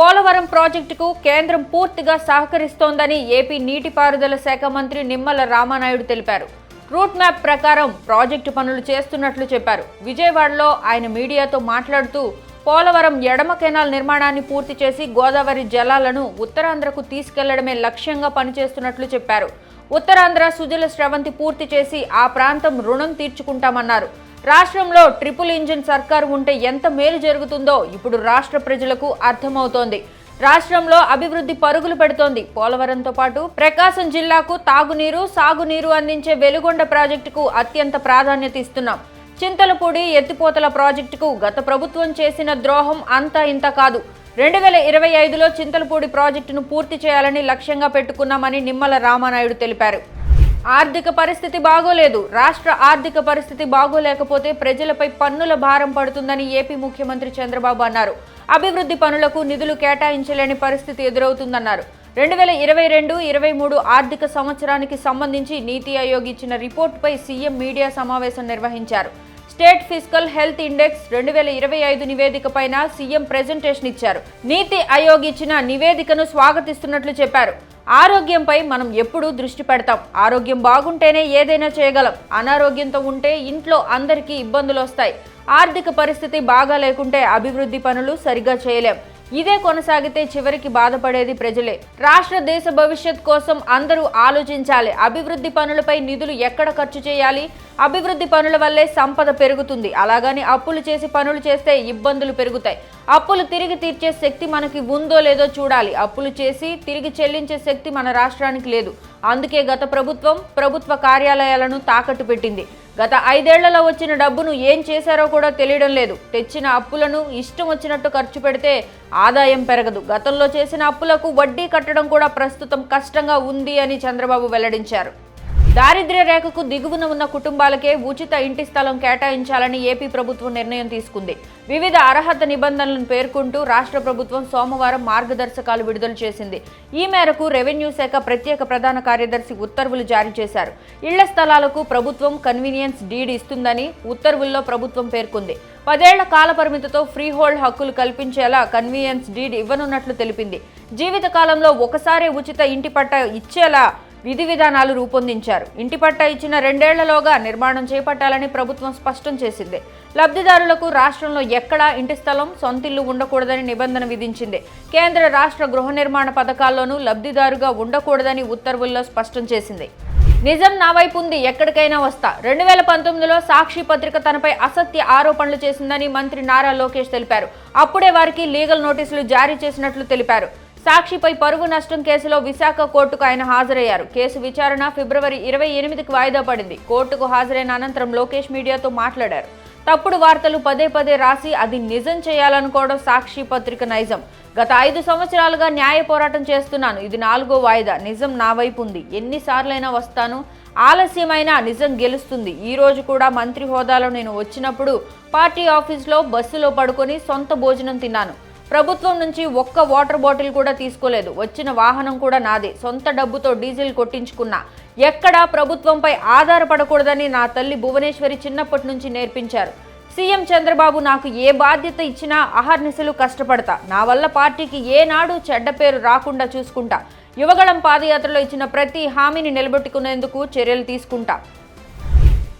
పోలవరం ప్రాజెక్టుకు కేంద్రం పూర్తిగా సహకరిస్తోందని ఏపీ నీటిపారుదల శాఖ మంత్రి నిమ్మల రామానాయుడు తెలిపారు. రూట్ మ్యాప్ ప్రకారం ప్రాజెక్టు పనులు చేస్తున్నట్లు చెప్పారు. విజయవాడలో ఆయన మీడియాతో మాట్లాడుతూ పోలవరం ఎడమ కెనాల్ నిర్మాణాన్ని పూర్తి చేసి గోదావరి జలాలను ఉత్తరాంధ్రకు తీసుకెళ్ళడమే లక్ష్యంగా పనిచేస్తున్నట్లు చెప్పారు. ఉత్తరాంధ్ర సుజల స్రవంతి పూర్తి చేసి ఆ ప్రాంతం రుణం తీర్చుకుంటామన్నారు. రాష్ట్రంలో ట్రిపుల్ ఇంజిన్ సర్కారు ఉంటే ఎంత మేలు జరుగుతుందో ఇప్పుడు రాష్ట్ర ప్రజలకు అర్థమవుతోంది. రాష్ట్రంలో అభివృద్ధి పరుగులు పెడుతోంది. పోలవరంతో పాటు ప్రకాశం జిల్లాకు తాగునీరు సాగునీరు అందించే వెలుగొండ ప్రాజెక్టుకు అత్యంత ప్రాధాన్యత ఇస్తున్నాం. చింతలపూడి ఎత్తిపోతల ప్రాజెక్టుకు గత ప్రభుత్వం చేసిన ద్రోహం అంతా ఇంత కాదు. రెండు వేల ఇరవై ఐదులో చింతలపూడి ప్రాజెక్టును పూర్తి చేయాలని లక్ష్యంగా పెట్టుకున్నామని నిమ్మల రామానాయుడు తెలిపారు. ఆర్థిక పరిస్థితి బాగోలేదు. రాష్ట్ర ఆర్థిక పరిస్థితి బాగోలేకపోతే ప్రజలపై పన్నుల భారం పడుతుందని ఏపీ ముఖ్యమంత్రి చంద్రబాబు అన్నారు. అభివృద్ధి పనులకు నిధులు కేటాయించలేని పరిస్థితి ఎదురవుతుందన్నారు. రెండు వేల ఇరవై రెండు ఇరవై మూడు ఆర్థిక సంవత్సరానికి సంబంధించి నీతి ఆయోగ్ ఇచ్చిన రిపోర్టుపై సీఎం మీడియా సమావేశం నిర్వహించారు. స్టేట్ ఫిజికల్ హెల్త్ ఇండెక్స్ రెండు వేల ఇరవై ఐదు నివేదిక పైన సీఎం ప్రెజెంటేషన్ ఇచ్చారు. నీతి ఆయోగ్ ఇచ్చిన నివేదికను స్వాగతిస్తున్నట్లు చెప్పారు. ఆరోగ్యంపై మనం ఎప్పుడూ దృష్టి పెడతాం. ఆరోగ్యం బాగుంటేనే ఏదైనా చేయగలం. అనారోగ్యంతో ఉంటే ఇంట్లో అందరికీ ఇబ్బందులు వస్తాయి ఆర్థిక పరిస్థితి బాగా లేకుంటే అభివృద్ధి పనులు సరిగా చేయలేం. ఇదే కొనసాగితే చివరికి బాధపడేది ప్రజలే. రాష్ట్ర దేశ భవిష్యత్ కోసం అందరూ ఆలోచించాలి. అభివృద్ధి పనులపై నిధులు ఎక్కడ ఖర్చు చేయాలి? అభివృద్ధి పనుల వల్లే సంపద పెరుగుతుంది. అలాగని అప్పులు చేసి పనులు చేస్తే ఇబ్బందులు పెరుగుతాయి. అప్పులు తిరిగి తీర్చే శక్తి మనకి ఉందో లేదో చూడాలి. అప్పులు చేసి తిరిగి చెల్లించే శక్తి మన రాష్ట్రానికి లేదు. అందుకే గత ప్రభుత్వం ప్రభుత్వ కార్యాలయాలను తాకట్టు పెట్టింది. గత ఐదేళ్ళలో వచ్చిన డబ్బును ఏం చేశారో కూడా తెలియడం లేదు. తెచ్చిన అప్పులను ఇష్టం వచ్చినట్టు ఖర్చు పెడితే ఆదాయం పెరగదు. గతంలో చేసిన అప్పులకు వడ్డీ కట్టడం కూడా ప్రస్తుతం కష్టంగా ఉంది అని చంద్రబాబు వెల్లడించారు. దారిద్ర్య రేఖకు దిగువన ఉన్న కుటుంబాలకే ఉచిత ఇంటి స్థలం కేటాయించాలని ఏపీ ప్రభుత్వం నిర్ణయం తీసుకుంది. వివిధ అర్హత నిబంధనలను పేర్కొంటూ రాష్ట్ర ప్రభుత్వం సోమవారం మార్గదర్శకాలు విడుదల చేసింది. ఈ మేరకు రెవెన్యూ శాఖ ప్రత్యేక ప్రధాన కార్యదర్శి ఉత్తర్వులు జారీ చేశారు. ఇళ్ళ స్థలాలకు ప్రభుత్వం కన్వీనియన్స్ డీడ్ ఇస్తుందని ఉత్తర్వుల్లో ప్రభుత్వం పేర్కొంది. పదేళ్ళ కాల పరిమితితో ఫ్రీ హోల్డ్ హక్కులు కల్పించేలా కన్వీనియన్స్ డీడ్ ఇవ్వనున్నట్లు తెలిపింది. జీవితకాలంలో ఒకసారి ఉచిత ఇంటి పట్ట ఇచ్చేలా విధి విధానాలు రూపొందించారు. ఇంటి పట్టా ఇచ్చిన రెండేళ్ళలోగా నిర్మాణం చేపట్టాలని ప్రభుత్వం స్పష్టం చేసింది. లబ్ధిదారులకు రాష్ట్రంలో ఎక్కడా ఇంటి స్థలం సొంతిల్లు ఉండకూడదని నిబంధన విధించింది. కేంద్ర రాష్ట్ర గృహ నిర్మాణ పథకాల్లోనూ లబ్ధిదారుగా ఉండకూడదని ఉత్తర్వుల్లో స్పష్టం చేసింది. నిజం నా వైపు ఉంది ఎక్కడికైనా వస్తా. రెండు వేల పంతొమ్మిదిలో సాక్షి పత్రిక తనపై అసత్య ఆరోపణలు చేసిందని మంత్రి నారా లోకేష్ తెలిపారు. అప్పుడే వారికి లీగల్ నోటీసులు జారీ చేసినట్లు తెలిపారు. సాక్షిపై పరువు నష్టం కేసులో విశాఖ కోర్టుకు ఆయన హాజరయ్యారు. కేసు విచారణ ఫిబ్రవరి ఇరవై ఎనిమిదికి వాయిదా పడింది. కోర్టుకు హాజరైన అనంతరం లోకేష్ మీడియాతో మాట్లాడారు. తప్పుడు వార్తలు పదే పదే రాసి అది నిజం చేయాలనుకోవడం సాక్షి పత్రిక నైజం. గత ఐదు సంవత్సరాలుగా న్యాయ పోరాటం చేస్తున్నాను. ఇది నాలుగో వాయిదా. నిజం నా వైపు ఉంది. ఎన్నిసార్లైనా వస్తాను. ఆలస్యమైనా నిజం గెలుస్తుంది. ఈ రోజు కూడా మంత్రి హోదాలో నేను వచ్చినప్పుడు పార్టీ ఆఫీస్లో బస్సులో పడుకొని సొంత భోజనం తిన్నాను. ప్రభుత్వం నుంచి ఒక్క వాటర్ బాటిల్ కూడా తీసుకోలేదు. వచ్చిన వాహనం కూడా నాదే. సొంత డబ్బుతో డీజిల్ కొట్టించుకున్నా. ఎక్కడా ప్రభుత్వంపై ఆధారపడకూడదని నా తల్లి భువనేశ్వరి చిన్నప్పటి నుంచి నేర్పించారు. సీఎం చంద్రబాబు నాకు ఏ బాధ్యత ఇచ్చినా అహర్నిశలు కష్టపడతా. నా వల్ల పార్టీకి ఏనాడు చెడ్డ పేరు రాకుండా చూసుకుంటా. యువగళం పాదయాత్రలో ఇచ్చిన ప్రతి హామీని నిలబెట్టుకునేందుకు చర్యలు తీసుకుంటా.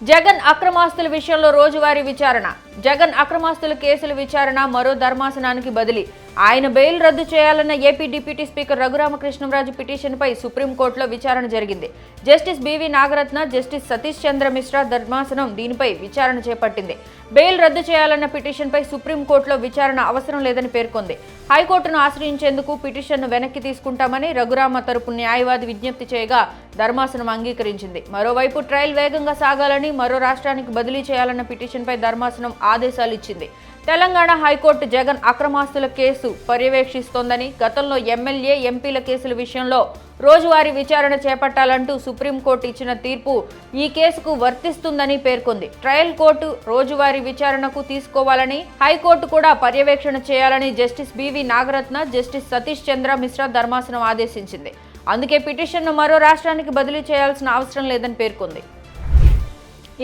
జగన్ అక్రమాస్తుల విషయంలో రోజువారీ విచారణ. జగన్ అక్రమాస్తుల కేసుల విచారణ మరో ధర్మాసనానికి బదిలీ. ఆయన బెయిల్ రద్దు చేయాలన్న ఏపీ డిప్యూటీ స్పీకర్ రఘురామకృష్ణంరాజు పిటిషన్పై సుప్రీంకోర్టులో విచారణ జరిగింది. Justice B V Nagarathna Justice Satish Chandra Mishra ధర్మాసనం దీనిపై విచారణ చేపట్టింది. బెయిల్ రద్దు చేయాలన్న పిటిషన్పై సుప్రీంకోర్టులో విచారణ అవసరం లేదని పేర్కొంది. హైకోర్టును ఆశ్రయించేందుకు పిటిషన్ను వెనక్కి తీసుకుంటామని రఘురామ తరపు న్యాయవాది విజ్ఞప్తి చేయగా ధర్మాసనం అంగీకరించింది. మరోవైపు ట్రయల్ వేగంగా సాగాలని మరో రాష్ట్రానికి బదిలీ చేయాలన్న పిటిషన్పై ధర్మాసనం ఆదేశాలు ఇచ్చింది. తెలంగాణ హైకోర్టు జగన్ అక్రమాస్తుల కేసు పర్యవేక్షిస్తోందని గతంలో ఎమ్మెల్యే ఎంపీల కేసుల విషయంలో రోజువారీ విచారణ చేపట్టాలంటూ సుప్రీంకోర్టు ఇచ్చిన తీర్పు ఈ కేసుకు వర్తిస్తుందని పేర్కొంది. ట్రయల్ కోర్టు రోజువారీ విచారణకు తీసుకోవాలని హైకోర్టు కూడా పర్యవేక్షణ చేయాలని Justice B V Nagarathna Justice Satish Chandra Mishra ధర్మాసనం ఆదేశించింది. అందుకే పిటిషన్ను మరో రాష్ట్రానికి బదిలీ చేయాల్సిన అవసరం లేదని పేర్కొంది.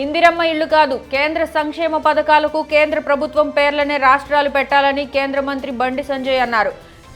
ఇందిరమ్మ ఇల్లు కాదు కేంద్ర సంక్షేమ పథకాలకు కేంద్ర ప్రభుత్వం పేర్లనే రాష్ట్రాలు పెట్టాలని కేంద్ర మంత్రి బండి సంజయ్ అన్నారు.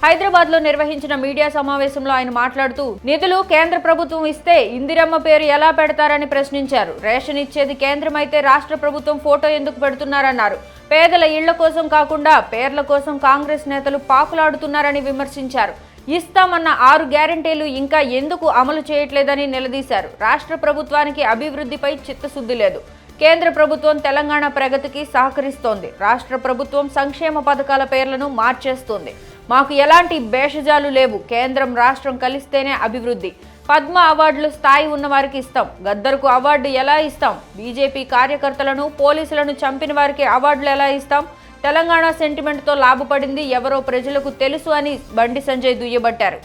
హైదరాబాద్లో నిర్వహించిన మీడియా సమావేశంలో ఆయన మాట్లాడుతూ నిధులు కేంద్ర ప్రభుత్వం ఇస్తే ఇందిరమ్మ పేరు ఎలా పెడతారని ప్రశ్నించారు. రేషన్ ఇచ్చేది కేంద్రం అయితే రాష్ట్ర ప్రభుత్వం ఫోటో ఎందుకు పెడుతున్నారన్నారు. పేదల ఇళ్ళ కోసం కాకుండా పేర్ల కోసం కాంగ్రెస్ నేతలు పాకులాడుతున్నారని విమర్శించారు. ఇస్తామన్న ఆరు గ్యారంటీలు ఇంకా ఎందుకు అమలు చేయట్లేదని నిలదీశారు. రాష్ట్ర ప్రభుత్వానికి అభివృద్ధిపై చిత్తశుద్ధి లేదు. కేంద్ర ప్రభుత్వం తెలంగాణ ప్రగతికి సహకరిస్తోంది. రాష్ట్ర ప్రభుత్వం సంక్షేమ పథకాల పేర్లను మార్చేస్తోంది. మాకు ఎలాంటి భేషజాలు లేవు. కేంద్రం రాష్ట్రం కలిస్తేనే అభివృద్ధి. పద్మ అవార్డులు స్థాయి ఉన్న వారికి ఇస్తాం. గద్దరుకు అవార్డు ఎలా ఇస్తాం? బీజేపీ కార్యకర్తలను పోలీసులను చంపిన వారికి అవార్డులు ఎలా ఇస్తాం? తెలంగాణ సెంటిమెంట్తో లాభపడింది ఎవరో ప్రజలకు తెలుసు అని బండి సంజయ్ దుయ్యబట్టారు.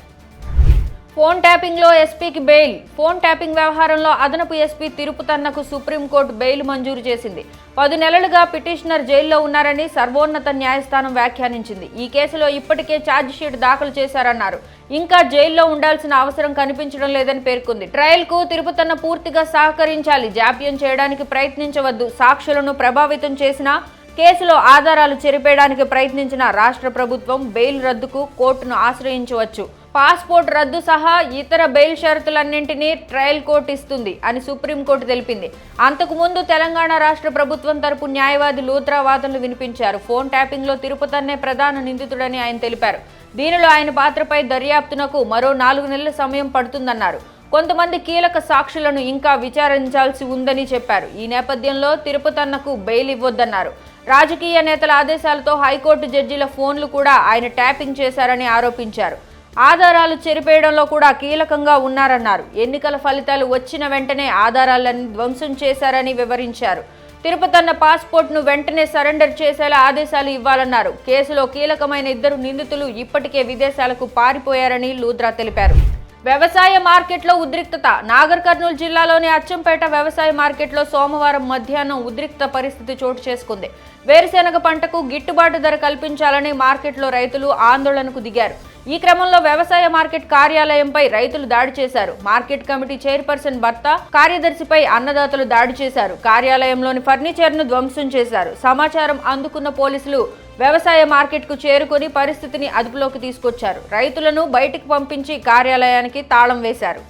ఫోన్ ట్యాపింగ్లో ఎస్పీకి బెయిల్. ఫోన్ ట్యాపింగ్ వ్యవహారంలో అదనపు ఎస్పీ తిరుపుతన్నకు సుప్రీంకోర్టు బెయిల్ మంజూరు చేసింది. పది నెలలుగా పిటిషనర్ జైల్లో ఉన్నారని సర్వోన్నత న్యాయస్థానం వ్యాఖ్యానించింది. ఈ కేసులో ఇప్పటికే ఛార్జిషీట్ దాఖలు చేశారన్నారు. ఇంకా జైల్లో ఉండాల్సిన అవసరం కనిపించడం లేదని పేర్కొంది. ట్రయల్కు తిరుపుతన్న తిరుపతన్న పూర్తిగా సహకరించాలి. జాప్యం చేయడానికి ప్రయత్నించవద్దు. సాక్షులను ప్రభావితం చేసినా కేసులో ఆధారాలు చెరిపేయడానికి ప్రయత్నించిన రాష్ట్ర ప్రభుత్వం బెయిల్ రద్దుకు కోర్టును ఆశ్రయించవచ్చు. పాస్పోర్ట్ రద్దు సహా ఇతర బెయిల్ షరతులన్నింటినీ ట్రయల్ కోర్టు ఇస్తుంది అని సుప్రీంకోర్టు తెలిపింది. అంతకుముందు తెలంగాణ రాష్ట్ర ప్రభుత్వం తరపు న్యాయవాది లూత్రా వాదనలు వినిపించారు. ఫోన్ ట్యాపింగ్లో తిరుపతన్నే ప్రధాన నిందితుడని ఆయన తెలిపారు. దీనిలో ఆయన పాత్రపై దర్యాప్తునకు మరో నాలుగు నెలల సమయం పడుతుందన్నారు. కొంతమంది కీలక సాక్షులను ఇంకా విచారించాల్సి ఉందని చెప్పారు. ఈ నేపథ్యంలో తిరుపతన్నకు బెయిల్ ఇవ్వొద్దన్నారు. రాజకీయ నేతల ఆదేశాలతో హైకోర్టు జడ్జీల ఫోన్లు కూడా ఆయన ట్యాపింగ్ చేశారని ఆరోపించారు. ఆధారాలు చెరిపేయడంలో కూడా కీలకంగా ఉన్నారన్నారు. ఎన్నికల ఫలితాలు వచ్చిన వెంటనే ఆధారాలన్నీ ధ్వంసం చేశారని వివరించారు. తిరుపతన్న పాస్పోర్ట్ను వెంటనే సరెండర్ చేసేలా ఆదేశాలు ఇవ్వాలన్నారు. కేసులో కీలకమైన ఇద్దరు నిందితులు ఇప్పటికే విదేశాలకు పారిపోయారని లూద్రా తెలిపారు. వ్యవసాయ మార్కెట్లో ఉద్రిక్తత. నాగర్ కర్నూలు జిల్లాలోని అచ్చంపేట వ్యవసాయ మార్కెట్లో సోమవారం మధ్యాహ్నం ఉద్రిక్త పరిస్థితి చోటు చేసుకుంది. వేరుశెనగ పంటకు గిట్టుబాటు ధర కల్పించాలని మార్కెట్లో రైతులు ఆందోళనకు దిగారు. ఈ క్రమంలో వ్యవసాయ మార్కెట్ కార్యాలయంపై రైతులు దాడి చేశారు. మార్కెట్ కమిటీ చైర్పర్సన్ భర్త కార్యదర్శిపై అన్నదాతలు దాడి చేశారు. కార్యాలయంలోని ఫర్నిచర్ను ధ్వంసం చేశారు. సమాచారం అందుకున్న పోలీసులు వ్యవసాయ మార్కెట్కు చేరుకొని పరిస్థితిని అదుపులోకి తీసుకొచ్చారు. రైతులను బయటికి పంపించి కార్యాలయానికి తాళం వేశారు.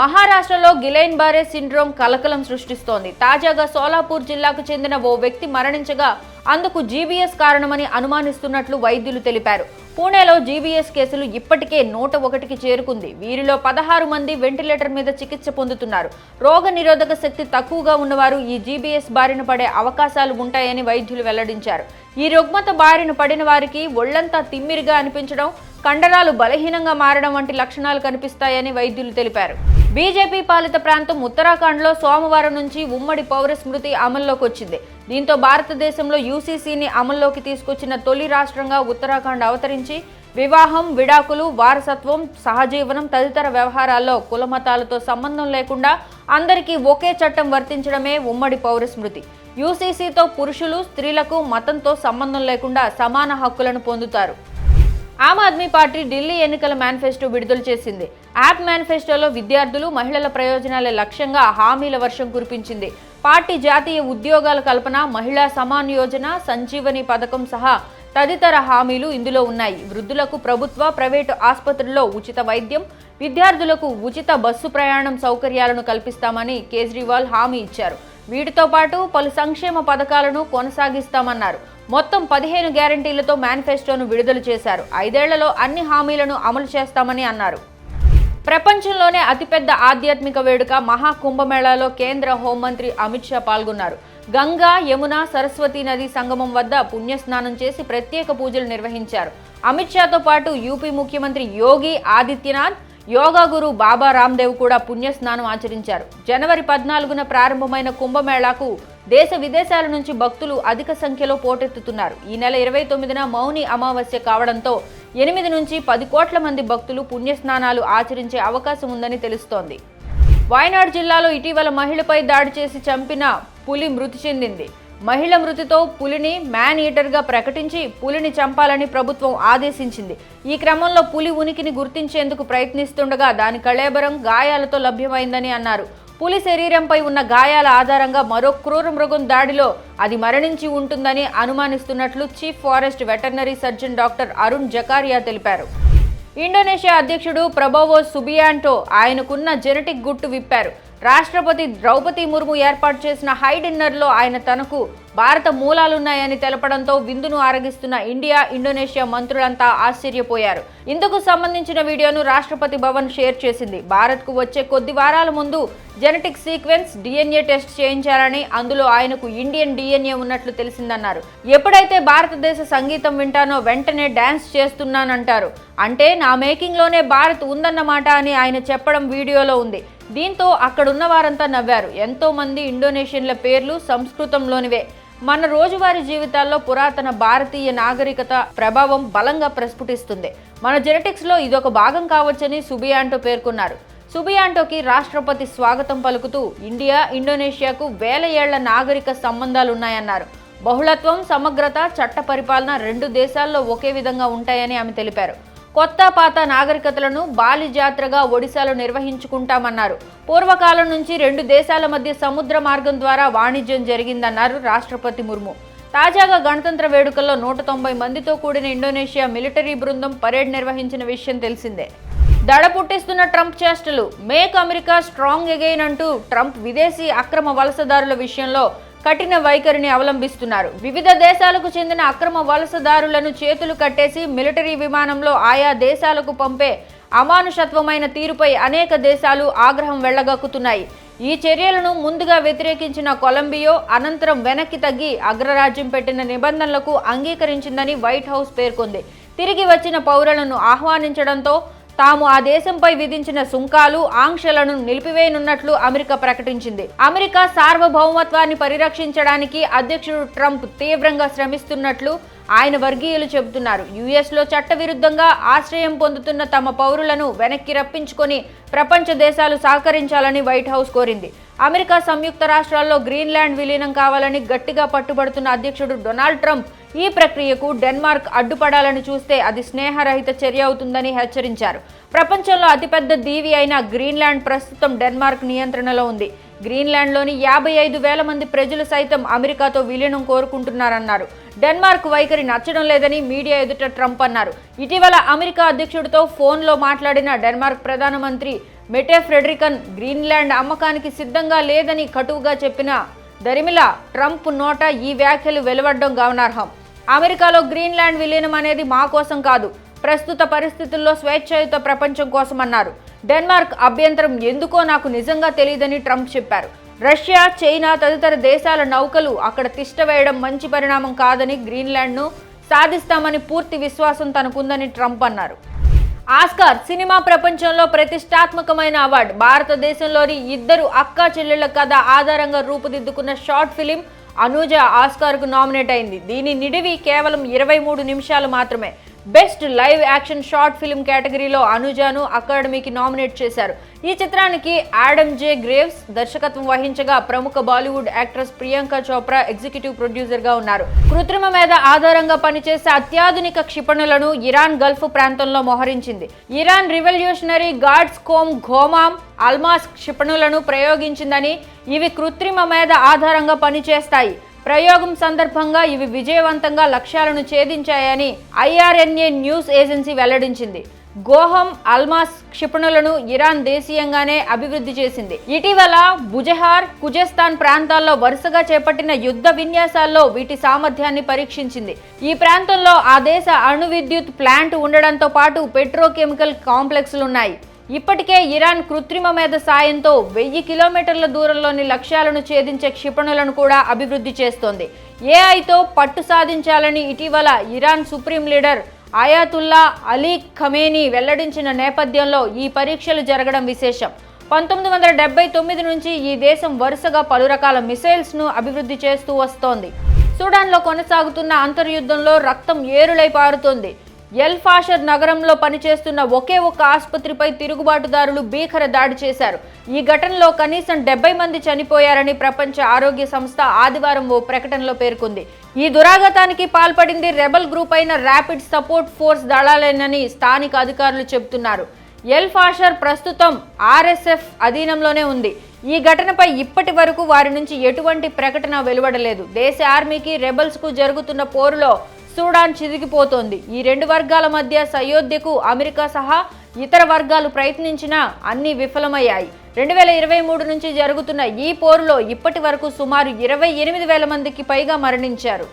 మహారాష్ట్రలో గిలైన్ బారే సిండ్రోమ్ కలకలం సృష్టిస్తోంది. తాజాగా సోలాపూర్ జిల్లాకు చెందిన ఓ వ్యక్తి మరణించగా అందుకు జీబీఎస్ కారణమని అనుమానిస్తున్నట్లు వైద్యులు తెలిపారు. పూణేలో జీబీఎస్ కేసులు ఇప్పటికే నూట ఒకటికి చేరుకుంది. వీరిలో పదహారు మంది వెంటిలేటర్ మీద చికిత్స పొందుతున్నారు. రోగ నిరోధక శక్తి తక్కువగా ఉన్నవారు ఈ జీబీఎస్ బారిన పడే అవకాశాలు ఉంటాయని వైద్యులు వెల్లడించారు. ఈ రుగ్మత బారిన పడిన వారికి ఒళ్ళంతా తిమ్మిరిగా అనిపించడం కండరాలు బలహీనంగా మారడం వంటి లక్షణాలు కనిపిస్తాయని వైద్యులు తెలిపారు. బీజేపీ పాలిత ప్రాంతం ఉత్తరాఖండ్లో సోమవారం నుంచి ఉమ్మడి పౌర స్మృతి అమల్లోకి వచ్చింది. దీంతో భారతదేశంలో యూసీసీని అమల్లోకి తీసుకొచ్చిన తొలి రాష్ట్రంగా ఉత్తరాఖండ్ అవతరించి వివాహం విడాకులు వారసత్వం సహజీవనం తదితర వ్యవహారాల్లో కులమతాలతో సంబంధం లేకుండా అందరికీ ఒకే చట్టం వర్తించడమే ఉమ్మడి పౌర స్మృతి. యూసీసీతో పురుషులు స్త్రీలకు మతంతో సంబంధం లేకుండా సమాన హక్కులను పొందుతారు. ఆమ్ ఆద్మీ పార్టీ ఢిల్లీ ఎన్నికల మేనిఫెస్టో విడుదల చేసింది. యాప్ మేనిఫెస్టోలో విద్యార్థులు మహిళల ప్రయోజనాల లక్ష్యంగా హామీల వర్షం కురిపించింది. పార్టీ జాతీయ ఉద్యోగాల కల్పన మహిళా సమాన్ యోజన సంజీవని పథకం సహా తదితర హామీలు ఇందులో ఉన్నాయి. వృద్ధులకు ప్రభుత్వ ప్రైవేటు ఆసుపత్రుల్లో ఉచిత వైద్యం విద్యార్థులకు ఉచిత బస్సు ప్రయాణం సౌకర్యాలను కల్పిస్తామని కేజ్రీవాల్ హామీ ఇచ్చారు. వీటితో పాటు పలు సంక్షేమ పథకాలను కొనసాగిస్తామన్నారు. మొత్తం పదిహేను గ్యారంటీలతో మేనిఫెస్టోను విడుదల చేశారు. ఐదేళ్ళలో అన్ని హామీలను అమలు చేస్తామని అన్నారు. ప్రపంచంలోనే అతిపెద్ద ఆధ్యాత్మిక వేడుక మహాకుంభమేళాలో కేంద్ర హోంమంత్రి అమిత్ షా పాల్గొన్నారు. గంగా యమున సరస్వతి నది సంగమం వద్ద పుణ్యస్నానం చేసి ప్రత్యేక పూజలు నిర్వహించారు. అమిత్ షాతో పాటు యూపీ ముఖ్యమంత్రి యోగి ఆదిత్యనాథ్ యోగా గురు బాబా రామ్దేవ్ కూడా పుణ్యస్నానం ఆచరించారు. జనవరి పద్నాలుగున ప్రారంభమైన కుంభమేళాకు దేశ విదేశాల నుంచి భక్తులు అధిక సంఖ్యలో పోటెత్తుతున్నారు. ఈ నెల ఇరవై తొమ్మిదిన మౌని అమావాస్య కావడంతో ఎనిమిది నుంచి పది కోట్ల మంది భక్తులు పుణ్యస్నానాలు ఆచరించే అవకాశం ఉందని తెలుస్తోంది. వాయనాడు జిల్లాలో ఇటీవల మహిళపై దాడి చేసి చంపిన పులి మృతి చెందింది. మహిళ మృతితో పులిని మ్యాన్ ఈటర్గా ప్రకటించి పులిని చంపాలని ప్రభుత్వం ఆదేశించింది. ఈ క్రమంలో పులి ఉనికిని గుర్తించేందుకు ప్రయత్నిస్తుండగా దాని కళేబరం గాయాలతో లభ్యమైందని అన్నారు. పులి శరీరంపై ఉన్న గాయాల ఆధారంగా మరో క్రూర మృగం దాడిలో అది మరణించి ఉంటుందని అనుమానిస్తున్నట్లు chief forest veterinary surgeon doctor Arun Zacharia తెలిపారు. ఇండోనేషియా అధ్యక్షుడు ప్రభోవో సుబియాంటో ఆయనకున్న జెనెటిక్ గుట్టు విప్పారు. రాష్ట్రపతి ద్రౌపది ముర్ము ఏర్పాటు చేసిన హై డిన్నర్లో ఆయన తనకు భారత మూలాలున్నాయని తెలపడంతో విందును ఆరగిస్తున్న ఇండియా ఇండోనేషియా మంత్రులంతా ఆశ్చర్యపోయారు. ఇందుకు సంబంధించిన వీడియోను రాష్ట్రపతి భవన్ షేర్ చేసింది. భారత్కు వచ్చే కొద్ది వారాల ముందు జెనెటిక్ సీక్వెన్స్ డిఎన్ఏ టెస్ట్ చేయించారని అందులో ఆయనకు ఇండియన్ డిఎన్ఏ ఉన్నట్లు తెలిసిందన్నారు. ఎప్పుడైతే భారతదేశ సంగీతం వింటానో వెంటనే డ్యాన్స్ చేస్తున్నానంటారు. అంటే నా మేకింగ్లోనే భారత్ ఉందన్నమాట అని ఆయన చెప్పడం వీడియోలో ఉంది. దీంతో అక్కడున్న వారంతా నవ్వారు ఎంతోమంది ఇండోనేషియన్ల పేర్లు సంస్కృతంలోనివే. మన రోజువారీ జీవితాల్లో పురాతన భారతీయ నాగరికత ప్రభావం బలంగా ప్రస్ఫుటిస్తుంది. మన జెనెటిక్స్లో ఇదొక భాగం కావచ్చని సుబియాంటో పేర్కొన్నారు. సుబియాంటోకి రాష్ట్రపతి స్వాగతం పలుకుతూ ఇండియా ఇండోనేషియాకు వేల ఏళ్ళ నాగరిక సంబంధాలున్నాయన్నారు. బహుళత్వం సమగ్రత చట్ట పరిపాలన రెండు దేశాల్లో ఒకే విధంగా ఉంటాయని ఆమె తెలిపారు. కొత్త పాత నాగరికతలను బాలి జాత్రగా ఒడిశాలో నిర్వహించుకుంటామన్నారు. పూర్వకాలం నుంచి రెండు దేశాల మధ్య సముద్ర మార్గం ద్వారా వాణిజ్యం జరిగిందన్నారు రాష్ట్రపతి ముర్ము. తాజాగా గణతంత్ర వేడుకల్లో నూట తొంభై మందితో కూడిన ఇండోనేషియా మిలిటరీ బృందం పరేడ్ నిర్వహించిన విషయం తెలిసిందే. దడ పుట్టిస్తున్న ట్రంప్ చేష్టలు మేక్ అమెరికా స్ట్రాంగ్ ఎగైన్ అంటూ ట్రంప్ విదేశీ అక్రమ వలసదారుల విషయంలో కఠిన వైఖరిని అవలంబిస్తున్నారు. వివిధ దేశాలకు చెందిన అక్రమ వలసదారులను చేతులు కట్టేసి మిలిటరీ విమానంలో ఆయా దేశాలకు పంపే అమానుషత్వమైన తీరుపై అనేక దేశాలు ఆగ్రహం వెళ్ళగక్కుతున్నాయి. ఈ చర్యలను ముందుగా వ్యతిరేకించిన కొలంబియో అనంతరం వెనక్కి తగ్గి అగ్రరాజ్యం పెట్టిన నిబంధనలకు అంగీకరించిందని వైట్ హౌస్ పేర్కొంది. తిరిగి వచ్చిన పౌరులను ఆహ్వానించడంతో తాము ఆ దేశంపై విధించిన సుంకాలు ఆంక్షలను నిలిపివేయనున్నట్లు అమెరికా ప్రకటించింది. అమెరికా సార్వభౌమత్వాన్ని పరిరక్షించడానికి అధ్యక్షుడు ట్రంప్ తీవ్రంగా శ్రమిస్తున్నట్లు ఆయన వర్గీయులు చెబుతున్నారు. యుఎస్లో చట్టవిరుద్ధంగా ఆశ్రయం పొందుతున్న తమ పౌరులను వెనక్కి రప్పించుకొని ప్రపంచ దేశాలు సహకరించాలని వైట్ హౌస్ కోరింది. అమెరికా సంయుక్త రాష్ట్రాల్లో గ్రీన్లాండ్ విలీనం కావాలని గట్టిగా పట్టుబడుతున్న అధ్యక్షుడు డొనాల్డ్ ట్రంప్ ఈ ప్రక్రియకు డెన్మార్క్ అడ్డుపడాలని చూస్తే అది స్నేహరహిత చర్య అవుతుందని హెచ్చరించారు. ప్రపంచంలో అతిపెద్ద దీవి అయిన గ్రీన్లాండ్ ప్రస్తుతం డెన్మార్క్ నియంత్రణలో ఉంది. గ్రీన్లాండ్లోని యాభై ఐదు వేల మంది ప్రజలు సైతం అమెరికాతో విలీనం కోరుకుంటున్నారన్నారు. డెన్మార్క్ వైఖరి నచ్చడం లేదని మీడియా ఎదుట ట్రంప్ అన్నారు. ఇటీవల అమెరికా అధ్యక్షుడితో ఫోన్లో మాట్లాడిన డెన్మార్క్ ప్రధానమంత్రి మెటే ఫ్రెడరికన్ గ్రీన్లాండ్ అమ్మకానికి సిద్ధంగా లేదని కటువుగా చెప్పిన దరిమిలా ట్రంప్ నోట ఈ వ్యాఖ్యలు వెలువడడం గమనార్హం. అమెరికాలో గ్రీన్లాండ్ విలీనం అనేది మా కోసం కాదు. ప్రస్తుత పరిస్థితుల్లో స్వేచ్ఛాయుత ప్రపంచం కోసమన్నారు. డెన్మార్క్ అభ్యంతరం ఎందుకో నాకు నిజంగా తెలియదని ట్రంప్ చెప్పారు. రష్యా చైనా తదితర దేశాల నౌకలు అక్కడ తిష్టవేయడం మంచి పరిణామం కాదని గ్రీన్లాండ్ను సాధిస్తామని పూర్తి విశ్వాసం తనకుందని ట్రంప్ అన్నారు. ఆస్కార్ సినిమా ప్రపంచంలో ప్రతిష్టాత్మకమైన అవార్డు. భారతదేశంలోని ఇద్దరు అక్కా చెల్లెళ్ళ కథ ఆధారంగా రూపుదిద్దుకున్న షార్ట్ ఫిలిం అనూజ ఆస్కార్కు నామినేట్ అయింది. దీని నిడివి కేవలం ఇరవై మూడు నిమిషాలు మాత్రమే. Best live action short film కేటగిరీలో అనుజాను అకాడమీకి నామినేట్ చేశారు. ఈ చిత్రానికి యాడమ్ జే గ్రేవ్స్ దర్శకత్వం వహించగా ప్రముఖ Bollywood actress Priyanka Chopra executive ప్రొడ్యూసర్గా ఉన్నారు. కృత్రిమ మీద ఆధారంగా పనిచేసే అత్యాధునిక క్షిపణులను ఇరాన్ గల్ఫ్ ప్రాంతంలో మోహరించింది. ఇరాన్ రివల్యూషనరీ గార్డ్స్ కోమ్ ఘోమాం అల్మాస్ క్షిపణులను ప్రయోగించిందని ఇవి కృత్రిమ మీద ఆధారంగా పనిచేస్తాయి. ప్రయోగం సందర్భంగా ఇవి విజయవంతంగా లక్ష్యాలను ఛేదించాయని ఐఆర్ఎన్ఏ న్యూస్ ఏజెన్సీ వెల్లడించింది. గోహం అల్మాస్ క్షిపణులను ఇరాన్ దేశీయంగానే అభివృద్ధి చేసింది. ఇటీవల బుజహార్ కుజస్థాన్ ప్రాంతాల్లో వరుసగా చేపట్టిన యుద్ధ విన్యాసాల్లో వీటి సామర్థ్యాన్ని పరీక్షించింది. ఈ ప్రాంతంలో ఆ దేశ అణు విద్యుత్ ప్లాంట్ ఉండడంతో పాటు పెట్రోకెమికల్ కాంప్లెక్స్లున్నాయి. ఇప్పటికే ఇరాన్ కృత్రిమ మేధ సాయంతో వెయ్యి కిలోమీటర్ల దూరంలోని లక్ష్యాలను ఛేదించే క్షిపణులను కూడా అభివృద్ధి చేస్తోంది. ఏఐతో పట్టు సాధించాలని ఇటీవల Iran supreme leader Ayatollah Ali Khamenei వెల్లడించిన నేపథ్యంలో ఈ పరీక్షలు జరగడం విశేషం. పంతొమ్మిది వందల డెబ్బై తొమ్మిది నుంచి ఈ దేశం వరుసగా పలు రకాల మిసైల్స్ను అభివృద్ధి చేస్తూ వస్తోంది. సూడాన్లో కొనసాగుతున్న అంతర్యుద్ధంలో రక్తం ఏరులై పారుతోంది. ఎల్ ఫాషర్ నగరంలో పనిచేస్తున్న ఒకే ఒక్క ఆసుపత్రిపై తిరుగుబాటుదారులు భీకర దాడి చేశారు. ఈ ఘటనలో కనీసం డెబ్బై మంది చనిపోయారని ప్రపంచ ఆరోగ్య సంస్థ ఆదివారం ఓ ప్రకటనలో పేర్కొంది. ఈ దురాఘాతానికి పాల్పడింది రెబల్ గ్రూప్ అయిన ర్యాపిడ్ సపోర్ట్ ఫోర్స్ దళాలేనని స్థానిక అధికారులు చెబుతున్నారు. ఎల్ ఫాషర్ ప్రస్తుతం ఆర్ఎస్ఎఫ్ అధీనంలోనే ఉంది. ఈ ఘటనపై ఇప్పటి వరకు వారి నుంచి ఎటువంటి ప్రకటన వెలువడలేదు. దేశ ఆర్మీకి రెబల్స్కు జరుగుతున్న పోరులో సూడాన్ చిదిగిపోతోంది ఈ రెండు వర్గాల మధ్య సయోధ్యకు అమెరికా సహా ఇతర వర్గాలు ప్రయత్నించినా అన్ని విఫలమయ్యాయి. రెండు వేల ఇరవై మూడు నుంచి జరుగుతున్న ఈ పోరులో ఇప్పటి వరకు సుమారు ఇరవై ఎనిమిది వేల మందికి పైగా మరణించారు.